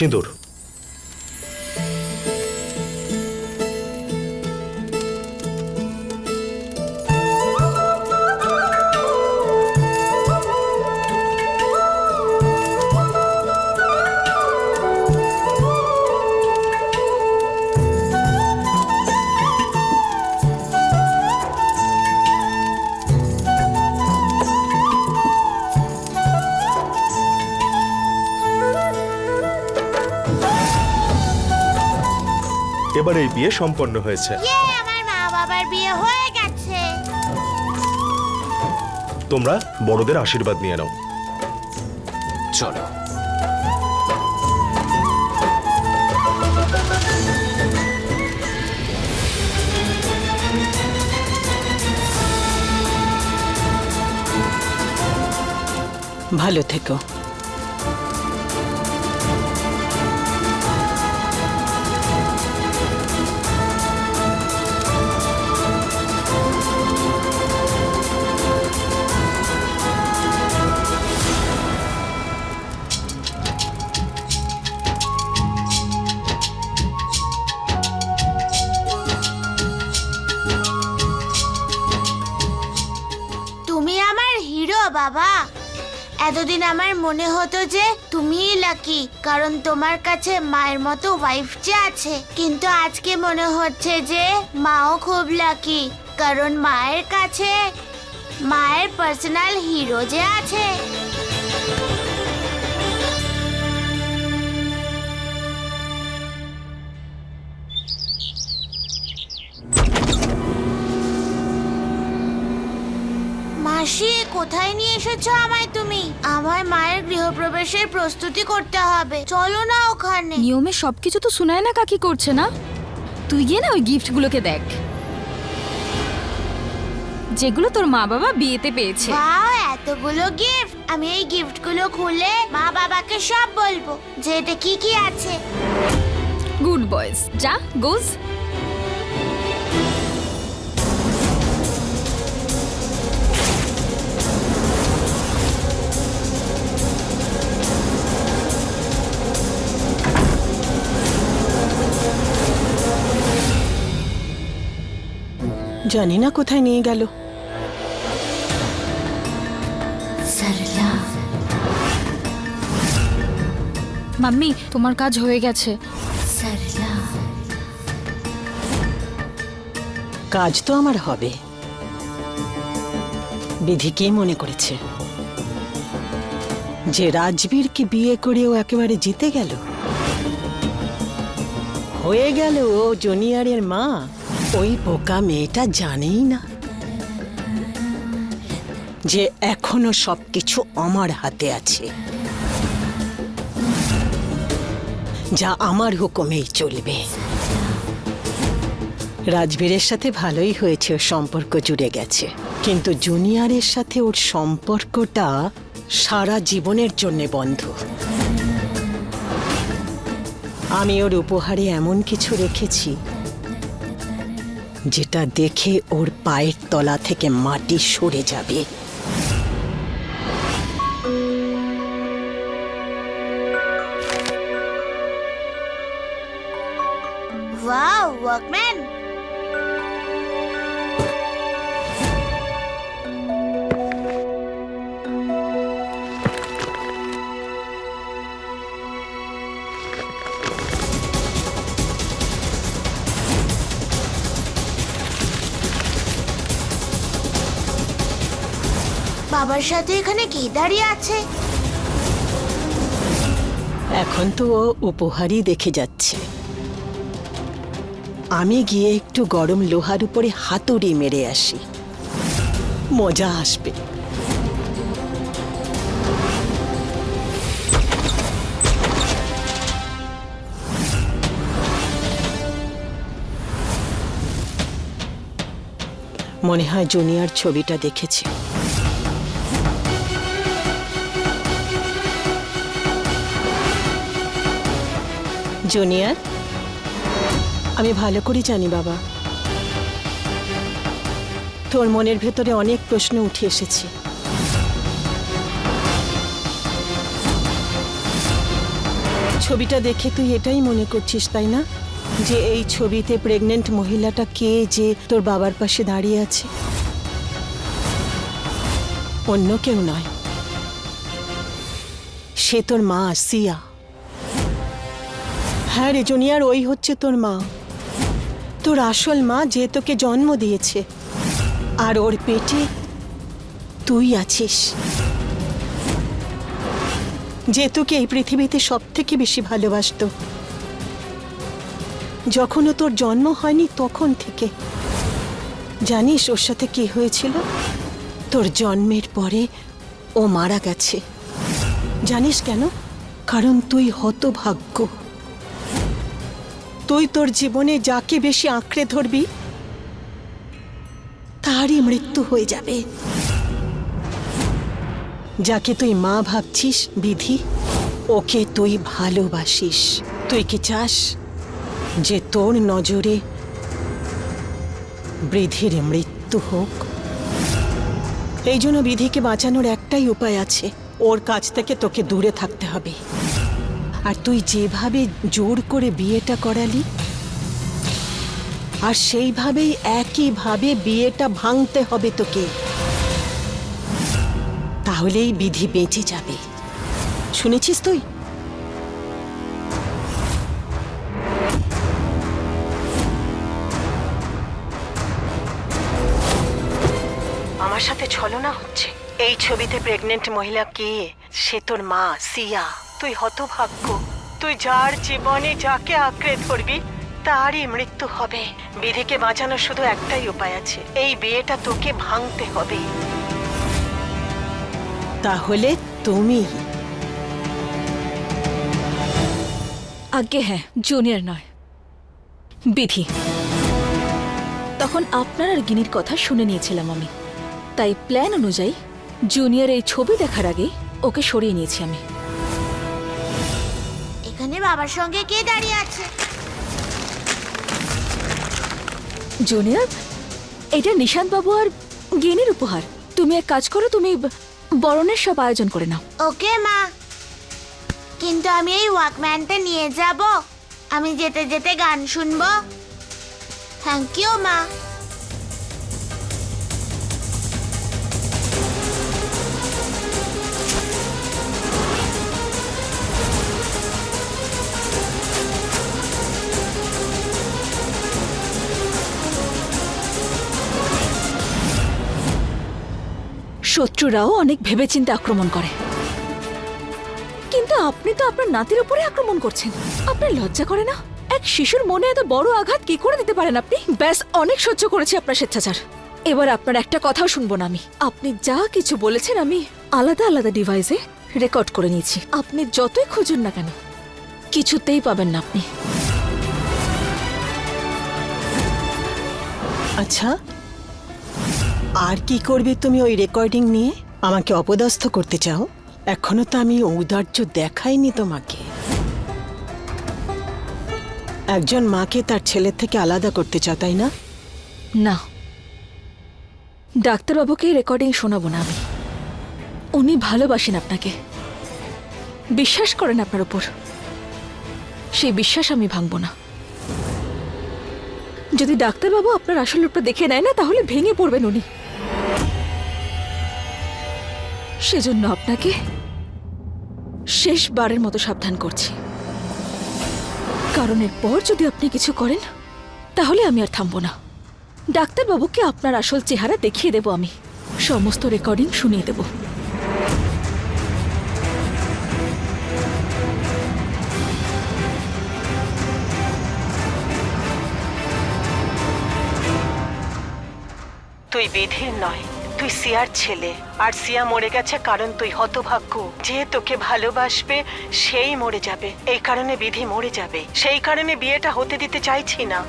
সিঁদুর। এবার এই বিয়ে সম্পন্ন হয়েছে। ইয়ে আমার মা বাবার বিয়ে হয়ে গেছে। তোমরা বড়দের আশীর্বাদ নিয়ে নাও। চলো। ভালো থেকো। এতদিন আমার মনে হতো যে তুমিই লাকি কারণ তোমার কাছে মায়ের মতো ওয়াইফ যে আছে। কিন্তু আজকে মনে হচ্ছে যে মাও খুব লাকি কারণ মায়ের কাছে, মায়ের পার্সোনাল হিরো যে আছে। মাসি কোথায় নিয়ে এসেছ আমায় তুমি? আমার মায়ের গৃহপ্রবেশের প্রস্তুতি করতে হবে। চলো না ওখানে। নিয়মে সবকিছু তো শোনায় না কাকি করছে না? তুই গিয়ে না ওই গিফটগুলোকে দেখ। যেগুলো তোর মা বাবা বিয়েতে পেয়েছে। এতগুলো গিফট। আমি এই গিফটগুলো খুলে মা বাবাকে সব বলব। যে এটা কি কি আছে? Good boys. যা গোজ জানি না কোথায় নিয়ে গেল। মাম্মি তোমার কাজ হয়ে গেছে। কাজ তো আমার হবে। বিধি কে মনে করেছে? যে রাজবীরকে বিয়ে করে ও একেবারে জিতে গেল। হয়ে গেল ও জুনিয়রের মা। ওই বোকা মেয়েটা জানেই না যে এখনও সবকিছু আমার হাতে আছে। যা আমার হুকুমেই চলবে। রাজবীরের সাথে ভালোই হয়েছে, ওর সম্পর্ক জুড়ে গেছে। কিন্তু জুনিয়রের সাথে ওর সম্পর্কটা সারা জীবনের জন্য বন্ধ। আমি ওর উপহারে এমন কিছু রেখেছি যেটা দেখে ওর পায়ের তলা থেকে মাটি সরে যাবে। Wow Walkman! বাবার সাথে এখানে কি দাঁড়িয়ে আছে? এখন তো ও উপহারই দেখে যাচ্ছে। আমি গিয়ে একটু গরম লোহার উপরে হাতুড়ি মেরে আসি। মজা আসবে। মনে হয় জুনিয়র ছবিটা দেখেছে। জুনিয়র? আমি ভালো করে জানি, বাবা। তোর মনের ভেতরে অনেক প্রশ্ন উঠে এসেছে। ছবিটা দেখে তুই এটাই মনে করছিস, তাই না? যে এই ছবিতে প্রেগনেন্ট মহিলাটা কে, যে তোর বাবার পাশে দাঁড়িয়ে আছে? অন্য কেউ নয়। সে তোর মা, সিয়া। হ্যাঁ রে জুনিয়ার ওই হচ্ছে তোর মা। তোর আসল মা যে তোকে জন্ম দিয়েছে। আর ওর পেটে তুই আছিস। যে তোকে এই পৃথিবীতে সব থেকে বেশি ভালোবাসতো। যখনও তোর জন্ম হয়নি তখন থেকে। জানিস ওর সাথে কি হয়েছিল? তোর জন্মের পরে ও মারা গেছে। জানিস কেন? কারণ তুই হতভাগ্য। তুই তোর জীবনে যাকে বেশি আঁকড়ে ধরবি, তারই মৃত্যু হয়ে যাবে। যাকে তুই মা ভাবছিস, বিধি, ওকে তুই ভালোবাসিস। তুই কি চাস যে তোর নজরে বৃদ্ধির মৃত্যু হোক? এই জন্য বিধিকে বাঁচানোর একটাই উপায় আছে। ওর কাছ থেকে তোকে দূরে থাকতে হবে। আর তুই যেভাবে জোর করে বিয়েটা করালি, আর সেইভাবেই একইভাবে বিয়েটা ভাঙতে হবে তোকে। তাহলেই বিধি বেঁচে যাবে। শুনেছিস তুই? আমার সাথে ছলনা হচ্ছে। এই ছবিতে প্রেগনেন্ট মহিলা কে? সে তোর মা, সিয়া। তুই হতভাগ্য। তুই যার জীবনে যাকে আঁকড়ে ধরবি তারই মৃত্যু হবে। বিধিকে বাঁচানোর শুধু একটাই উপায় আছে। এই বিয়েটা তোকে ভাঙতে হবে। তাহলে তুমি? আগে হ্যাঁ জুনিয়র নয়। বিধি। তখন আপনার আর গিনির কথা শুনে নিয়েছিলাম আমি। তাই প্ল্যান অনুযায়ী জুনিয়র এই ছবি দেখার আগে ওকে সরিয়ে নিয়েছি আমি। বাবার সঙ্গে কে দাঁড়িয়ে আছে? জুনিয়র এটা নিশান্ত বাবু আর গিনির উপহার। তুমি এক কাজ করো তুমি বরণের সব আয়োজন করে নাও। ওকে মা। কিন্তু আমি এই ওয়াকম্যানটা নিয়ে যাব। আমি যেতে যেতে গান শুনব। থ্যাংক ইউ মা। শত্রুরাও অনেক ভেবেচিন্তে আক্রমণ করে। কিন্তু আপনি তো আপনার নাতির উপরে আক্রমণ করছেন। আপনার লজ্জা করে না? এক শিশুর মনে এত বড় আঘাত কি করে দিতে পারেন আপনি? ব্যাস, অনেক সহ্য করেছি আপনার স্বেচ্ছাচার। এবার আপনার একটা কথাও শুনব না আমি। আপনি যা কিছু বলেছেন আমি আলাদা আলাদা ডিভাইসে রেকর্ড করে নিয়েছি। আপনি যতই খুঁজুন না কেন, কিছুতেই পাবেন না আপনি। আচ্ছা আর কি করবে তুমি ওই রেকর্ডিং নিয়ে? আমাকে অপদস্থ করতে চাও? এখনও তো আমি ঔদার্য দেখাইনি তোমাকে। একজন মাকে তার ছেলের থেকে আলাদা করতে চাও, তাই না? না। ডাক্তারবাবুকে রেকর্ডিং শোনাবো না আমি। উনি ভালোবাসেন আপনাকে। বিশ্বাস করেন আপনার উপর। সেই বিশ্বাস আমি ভাঙবো না। যদি ডাক্তারবাবু আপনার আসল রূপটা দেখে নেয় না, তাহলে ভেঙে পড়বেন উনি। সেজন্য আপনাকে শেষবারের মতো সাবধান করছি। কারণ এরপর যদি আপনি কিছু করেন, তাহলে আমি আর থামবো না। ডাক্তারবাবুকে আপনার আসল চেহারা দেখিয়ে দেব আমি। সমস্ত রেকর্ডিং শুনিয়ে দেব। তুই বিধির নয়। তুই সিয়ার ছেলে, আর সিয়া মরে গেছে কারণ তুই হতভাগ্য। যে তোকে ভালোবাসবে, সেই মরে যাবে। এই কারণে বিধি মরে যাবে। সেই কারণে বিয়েটা হতে দিতে চাইছি না।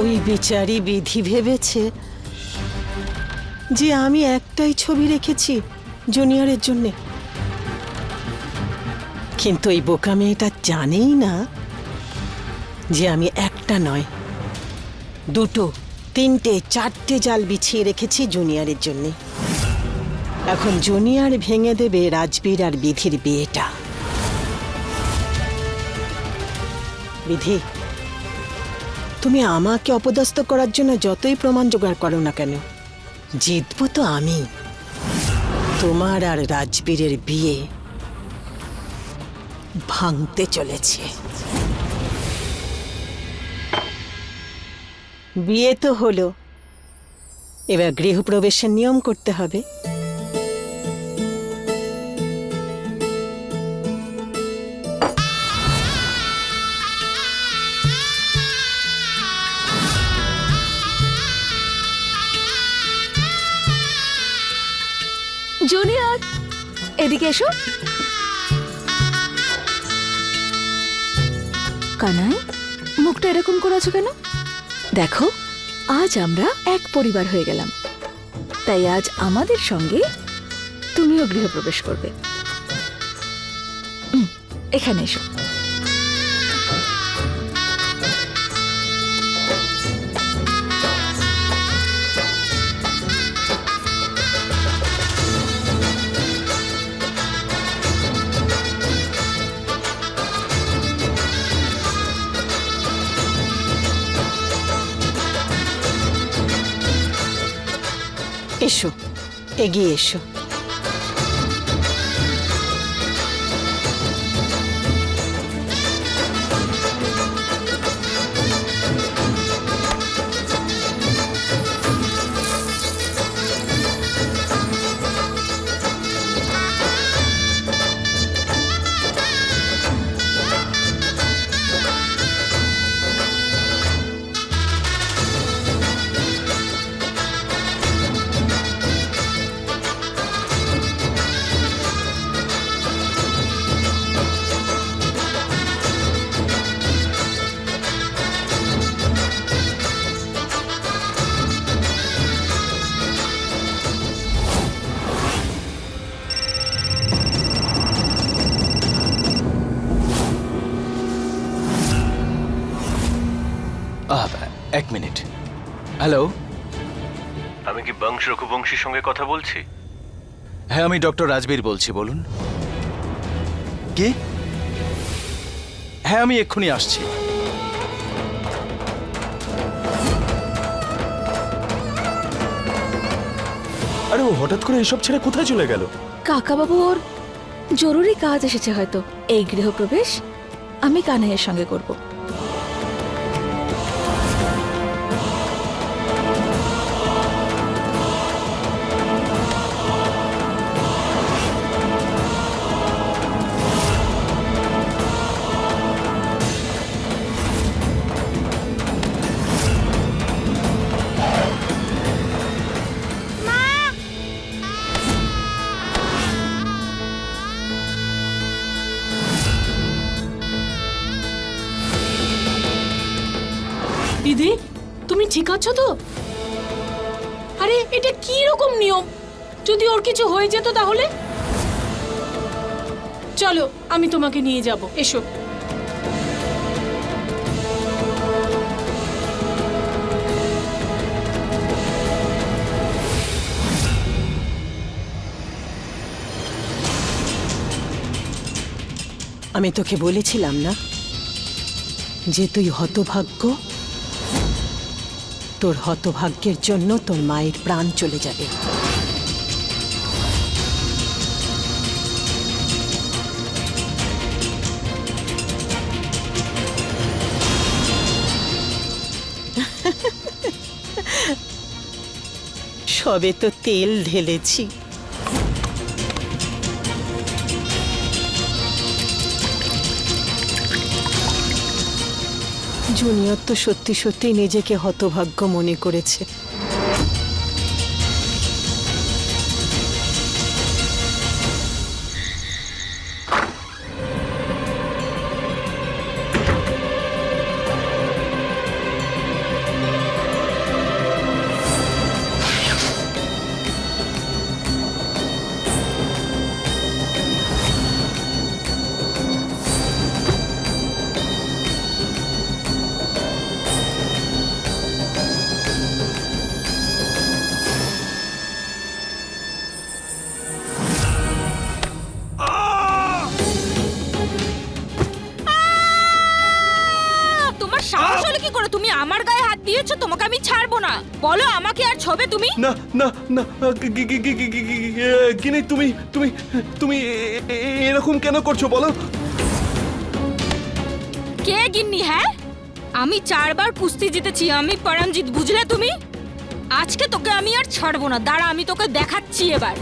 ওই বিচারি বিধি ভেবেছে যে আমি একটাই ছবি রেখেছি জুনিয়রের জন্যে। কিন্তু এই বোকা মেয়েটা জানেই না যে আমি একটা নয়, দুটো, তিনটে, চারটে জাল বিছিয়ে রেখেছি জুনিয়রের জন্য। এখন জুনিয়র ভেঙে দেবে রাজবীর আর বিধির বিয়েটা। বিধি তুমি আমাকে অপদস্থ করার জন্য যতই প্রমাণ জোগাড় করো না কেন, জিতবো তো আমি। তোমার আর রাজবীরের বিয়ে ভাঙতে চলেছে। বিয়ে তো হলো। এবার গৃহপ্রবেশের নিয়ম করতে হবে। জুনিয়র, এদিকে এসো। কানাই, মুখটা এরকম করেছ কেন? দেখো, আজ আমরা এক পরিবার হয়ে গেলাম। তাই আজ আমাদের সঙ্গে তুমিও গৃহপ্রবেশ করবে। এখানে এসো। এসো এগিয়ে বংশ রঘুবংশীর সঙ্গে কথা বলছি? হ্যাঁ আমি ডক্টর রাজবীর বলছি বলুন। কে? হ্যাঁ আমি এক্ষুনি আসছি। আরে ও হঠাৎ করে এসব ছেড়ে কোথায় চলে গেল? কাকাবাবু ওর জরুরি কাজ এসেছে হয়তো। এই গৃহপ্রবেশ আমি কানাইয়ের সঙ্গে করব। আরে, এটা কি রকম নিয়ম? যদি ওর কিছু হয়ে যেত তাহলে? চলো, আমি তোমাকে নিয়ে যাব, এসো। আমি তোকে বলেছিলাম না যে তুই হতভাগ্য তোর হতভাগ্যের জন্য তোর মায়ের প্রাণ চলে যাবে। সবে তো তেল ঢেলেছি। জুনিয়র তো সত্যি সত্যি নিজেকে হতভাগ্য মনে করেছে। বলো আমাকে আর ছবে তুমি? না না না কিনে গিনি তুমি তুমি তুমি এরকম কেন করছ বলো? কে গিন্নি হ্যাঁ? আমি চারবার কুস্তি জিতেছি আমি পরমজিৎ বুঝলে তুমি? আজকে তোকে আমি আর ছাড়বো না দাঁড়া আমি তোকে দেখাচ্ছি এবার।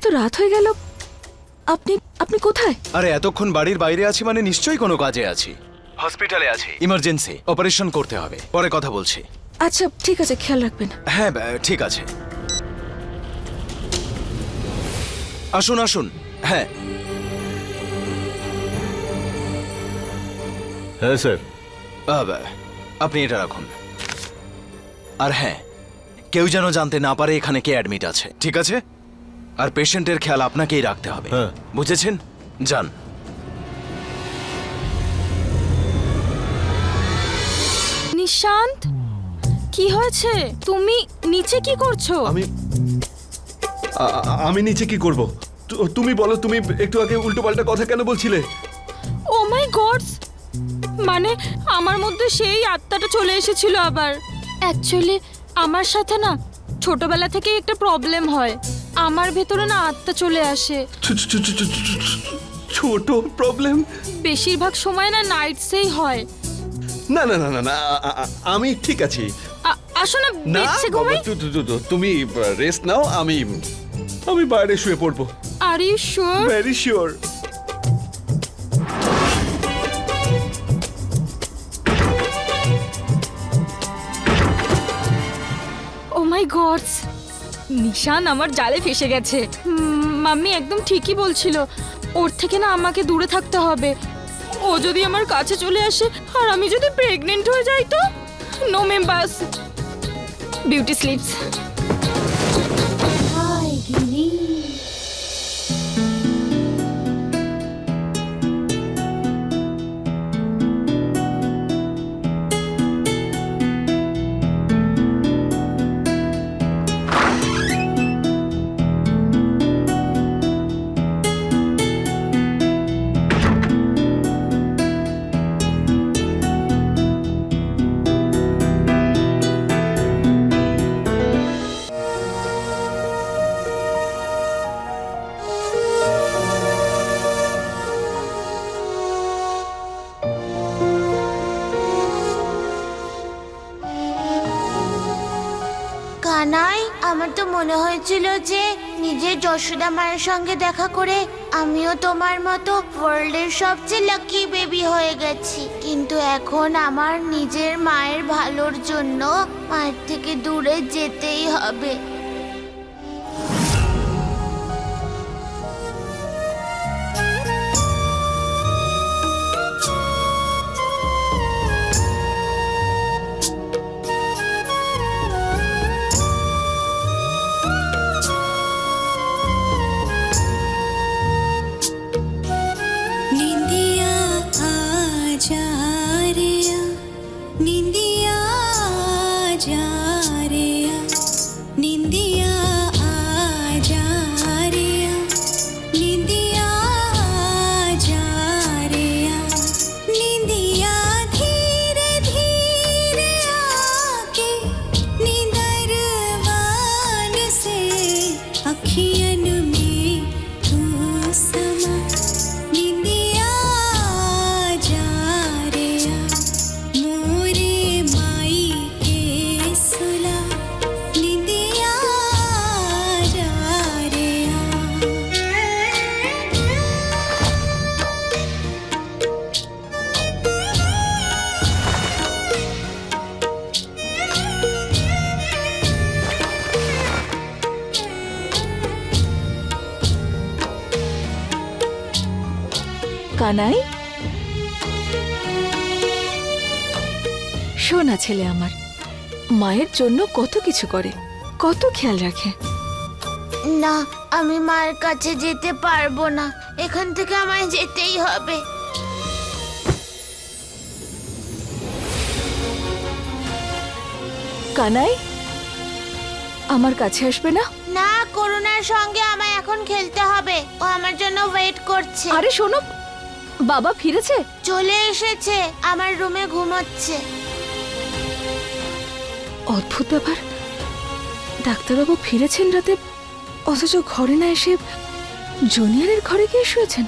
এত রাত হয়ে গেল। আপনি আপনি কোথায়? আরে এতক্ষণ বাড়ির বাইরে আছি মানে নিশ্চয়ই কোনো কাজে আছি। হসপিটালে আছি। ইমার্জেন্সি অপারেশন করতে হবে। পরে কথা বলছি। আচ্ছা ঠিক আছে খেয়াল রাখবেন। হ্যাঁ বা- ঠিক আছে। আসুন আসুন। হ্যাঁ। হ্যাঁ স্যার। আহ, আপনি এটা রাখুন। আর হ্যাঁ কেউ যেন জানতে না পারে এখানে কে অ্যাডমিট আছে। ঠিক আছে? আর পেশেন্টের খেয়াল আপনাকেই রাখতে হবে। হ্যাঁ। বুঝেছেন? যান। নিশান্ত কি হয়েছে? তুমি নিচে কি করছ? আমি আ- আ- আমি নিচে কি করব? তু- তুমি বলো তুমি একটু আগে উল্টো পাল্টা কথা কেন বলছিলে? ও মাই গডস মানে আমার মধ্যে সেই আত্মাটা চলে এসেছিল আবার। অ্যাকচুয়ালি আমার সাথে না ছোটবেলা থেকেই একটা প্রবলেম হয়। আমার ভেতরে না আত্মা চলে আসে। ছোট প্রবলেম বেশিরভাগ সময় না নাইটসেই হয়। না না না না না আমি ঠিক আছি। আ- আসো না তুমি রেস্ট নাও আমি আমি বাইরে শুয়ে পড়ব। Are you sure very sure oh my God's নিশান আমার জালে ফেসে গেছে। মাম্মি একদম ঠিকই বলছিল। ওর থেকে না আমাকে দূরে থাকতে হবে। ও যদি আমার কাছে চলে আসে, আর আমি যদি প্রেগনেন্ট হয়ে যাই তো? নো মেম্বাস বিউটি স্লিপস নিজের যশোদা মায়ের সঙ্গে দেখা করে আমিও তোমার মতো ওয়ার্ল্ডের সবচেয়ে লাকি বেবি হয়ে গেছি। কিন্তু এখন আমার নিজের মায়ের ভালোর জন্য মায়ের থেকে দূরে যেতেই হবে। মায়ের জন্য কত কিছু করে কত খেয়াল রাখে। না আমি মায়ের কাছে যেতে পারব না। এখান থেকে আমায় যেতেই হবে। কানাই আমার কাছে আসবে না? না করুণার সঙ্গে আমায় এখন খেলতে হবে। ও আমার জন্য ওয়েট করছে। আরে শোনো বাবা ফিরেছে? চলে এসেছে আমার রুমে ঘুমোচ্ছে। অদ্ভুত ব্যাপার। ডাক্তারবাবু ফিরেছেন রাতে অথচ ঘরে না এসে জুনিয়রের ঘরে গিয়ে শুয়েছেন।